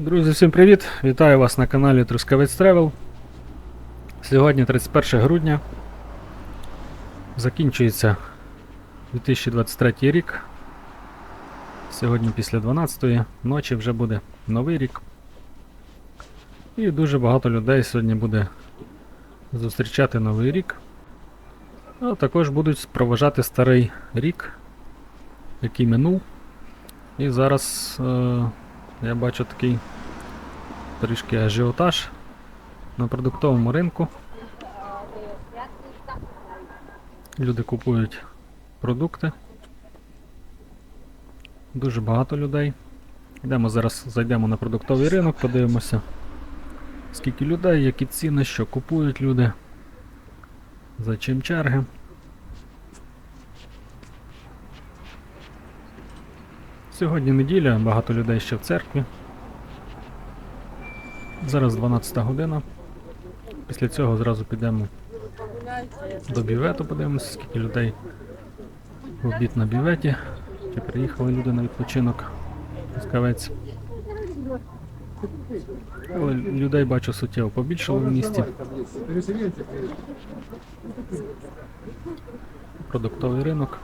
Друзі, всім привіт! Вітаю вас на каналі Трускавець Тревел. Сьогодні 31 грудня. Закінчується 2023 рік. Сьогодні після 12-ї ночі вже буде новий рік. І дуже багато людей сьогодні буде зустрічати новий рік. А також будуть проважати старий рік, який минув. І зараз е, я бачу такий трішки ажіотаж на продуктовому ринку. Люди купують продукти. Дуже багато людей. Йдемо зараз, зайдемо на продуктовий ринок, подивимося, скільки людей, які ціни, що купують люди, за чим черги. Сьогодні неділя, багато людей ще в церкві. Зараз 12 година. Після цього зразу підемо до бювету, подивимося, скільки людей в обід на бюветі. Чи приїхали люди на відпочинок Трускавець. Але людей бачу суттєво побільшало в місті. Продуктовий ринок.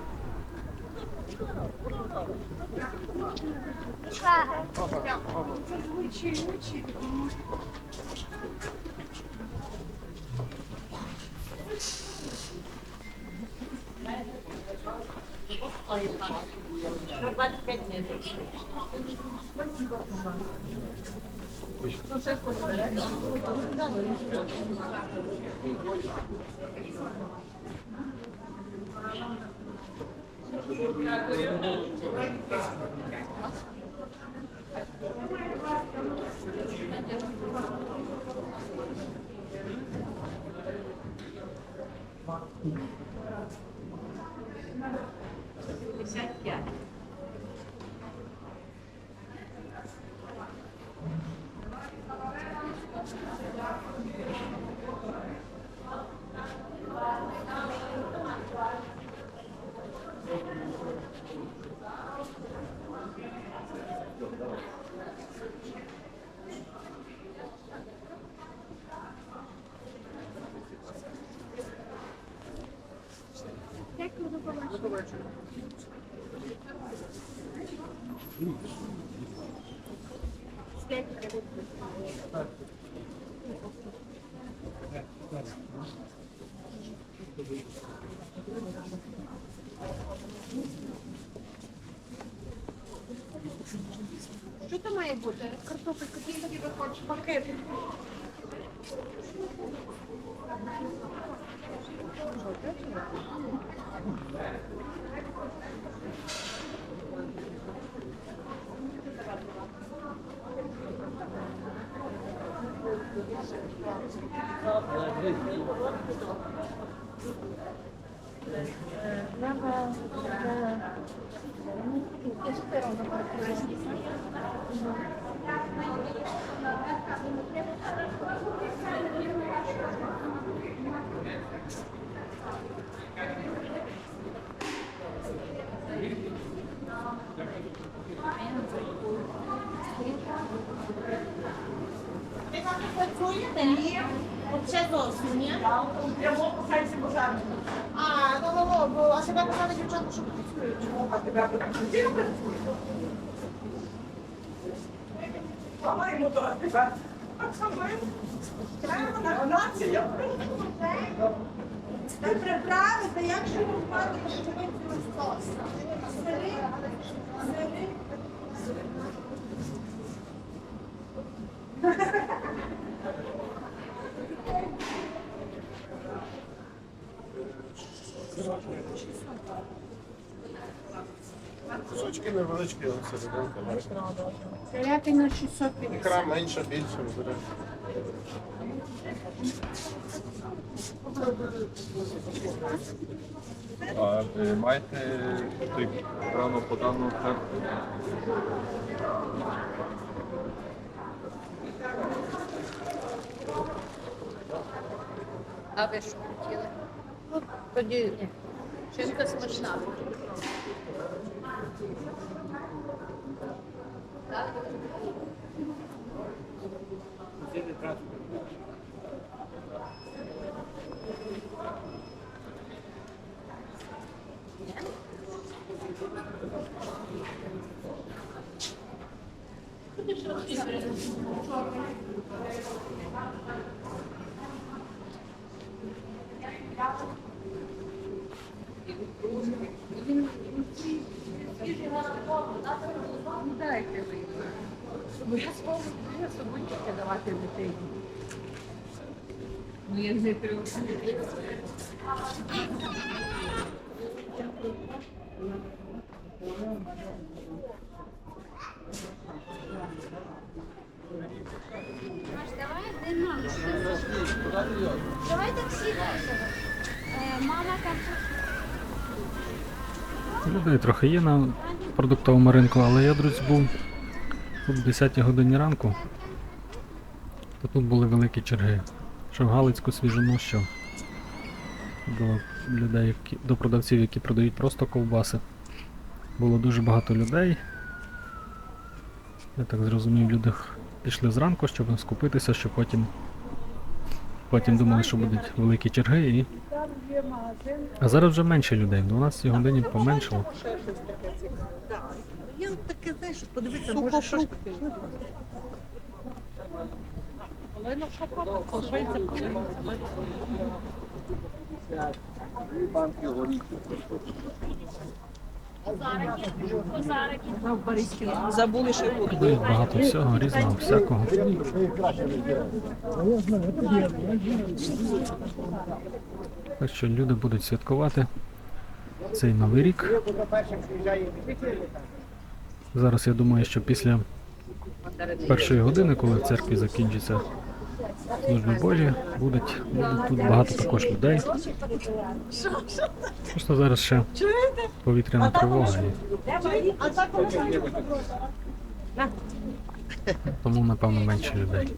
Gracias. Thank you. Що то має бути? Картопелька, ти хочеш пакет. Ви не працюєте? Ні. Ще зовсім, ні? Прямо по сайті бажання. А, ну, ну, ну, бо, а себе казали дівчата, що працюють. А тебе потенційно працює? Маємо до тебе. Так само. Треба нація. Та приправи, та як же то що ви сос? Сири, сири. Кусочки невеличкі, але бачите. Телятина 650. Ікра менша, більша буде. А е, маєте той рано подану карту? А ви що хотіли? Тоді ні. Шинка смачна. Так? Дайте ви. Обов'язково треба собачки давати дитині. Ну, я не трю. Давай Давайте всі весело. Е, Мама там Людей трохи є на продуктовому ринку, але я, друзі, був тут в 10 годині ранку. То тут були великі черги. Що в Галицьку свіжину, що до людей, які, до продавців, які продають просто ковбаси. Було дуже багато людей. Я так зрозумів, люди пішли зранку, щоб скупитися, щоб потім. Потім думали, що будуть великі черги і. А зараз вже менше людей, в 12 годині поменшало. Я таке, знаєш, подивитися, може що ж таке. Забули, що буде. Багато всього, різного, всякого. Так що люди будуть святкувати цей новий рік. Зараз я думаю, що після першої години, коли в церкві закінчиться служби Божі, будуть, будуть тут багато також людей. Просто зараз ще повітряна тривога, тому напевно менше людей.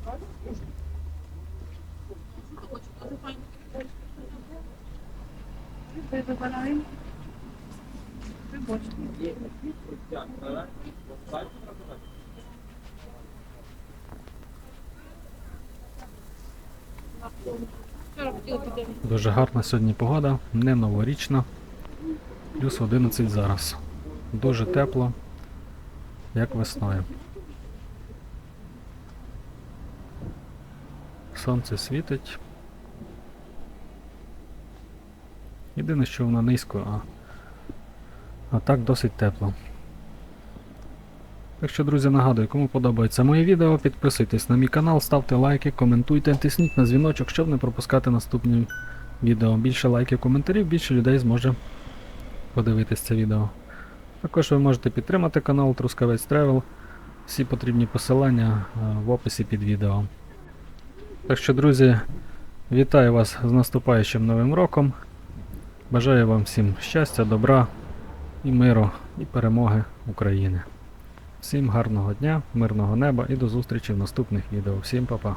Дуже гарна сьогодні погода, не новорічна. Плюс 11 зараз. Дуже тепло, як весною. Сонце світить. Єдине, що воно низько, а, а так досить тепло. Так що, друзі, нагадую, кому подобається моє відео, підписуйтесь на мій канал, ставте лайки, коментуйте, тисніть на дзвіночок, щоб не пропускати наступні відео. Більше лайків, коментарів, більше людей зможе подивитись це відео. Також ви можете підтримати канал Трускавець Тревел. Всі потрібні посилання е, в описі під відео. Так що, друзі, вітаю вас з наступаючим новим роком. Бажаю вам всім щастя, добра і миру, і перемоги України. Всім гарного дня, мирного неба і до зустрічі в наступних відео. Всім па-па.